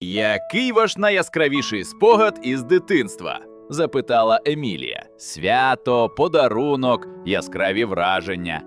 Який ваш найяскравіший спогад із дитинства? запитала Емілія. Свято, подарунок, яскраві враження.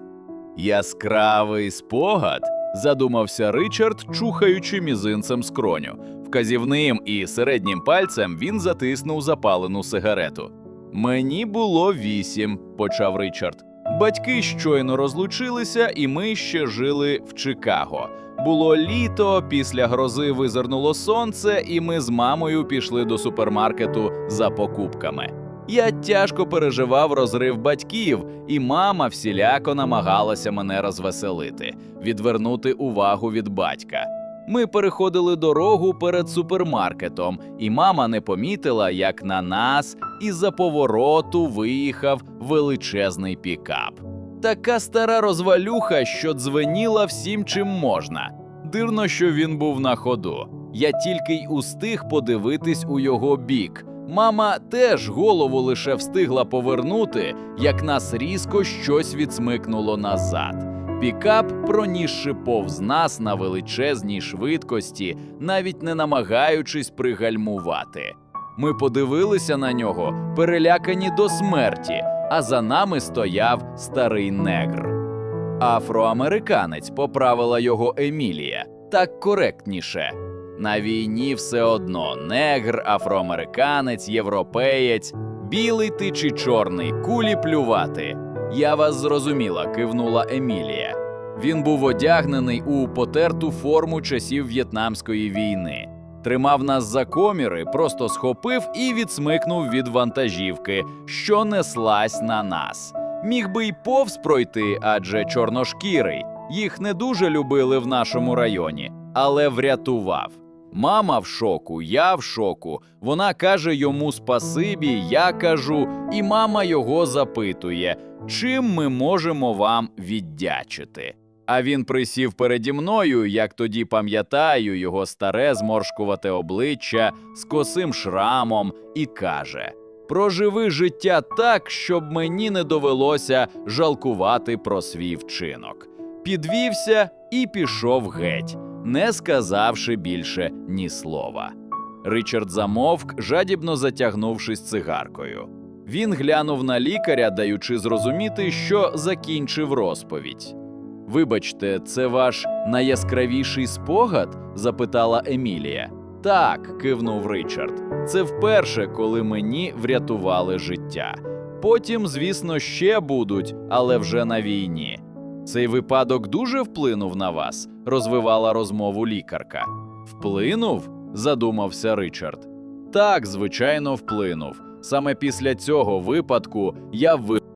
Яскравий спогад? задумався Ричард, чухаючи мізинцем скроню. Вказівним і середнім пальцем він затиснув запалену сигарету. Мені було вісім, почав Ричард. Батьки щойно розлучилися, і ми ще жили в Чикаго. Було літо, після грози визирнуло сонце, і ми з мамою пішли до супермаркету за покупками. Я тяжко переживав розрив батьків, і мама всіляко намагалася мене розвеселити, відвернути увагу від батька. Ми переходили дорогу перед супермаркетом, і мама не помітила, як на нас із-за повороту виїхав величезний пікап. Така стара розвалюха, що дзвеніла всім чим можна. Дивно, що він був на ходу. Я тільки й устиг подивитись у його бік. Мама теж голову лише встигла повернути, як нас різко щось відсмикнуло назад. Пікап, пронісши повз нас на величезній швидкості, навіть не намагаючись пригальмувати. Ми подивилися на нього, перелякані до смерті, а за нами стояв старий негр. Афроамериканець поправила його Емілія так коректніше. На війні все одно негр, афроамериканець, європеєць, білий ти чи чорний, кулі плювати. Я вас зрозуміла, кивнула Емілія. Він був одягнений у потерту форму часів В'єтнамської війни. Тримав нас за коміри, просто схопив і відсмикнув від вантажівки, що неслась на нас. Міг би й повз пройти, адже чорношкірий. Їх не дуже любили в нашому районі, але врятував. Мама в шоку, я в шоку. Вона каже йому спасибі, я кажу, і мама його запитує, чим ми можемо вам віддячити. А він присів переді мною, як тоді пам'ятаю його старе зморшкувате обличчя з косим шрамом, і каже: Проживи життя так, щоб мені не довелося жалкувати про свій вчинок. Підвівся і пішов геть, не сказавши більше ні слова. Ричард замовк, жадібно затягнувшись цигаркою. Він глянув на лікаря, даючи зрозуміти, що закінчив розповідь. Вибачте, це ваш найяскравіший спогад? запитала Емілія. Так, кивнув Ричард. Це вперше, коли мені врятували життя. Потім, звісно, ще будуть, але вже на війні. Цей випадок дуже вплинув на вас, розвивала розмову лікарка. Вплинув? задумався Ричард. Так, звичайно, вплинув. Саме після цього випадку я ви.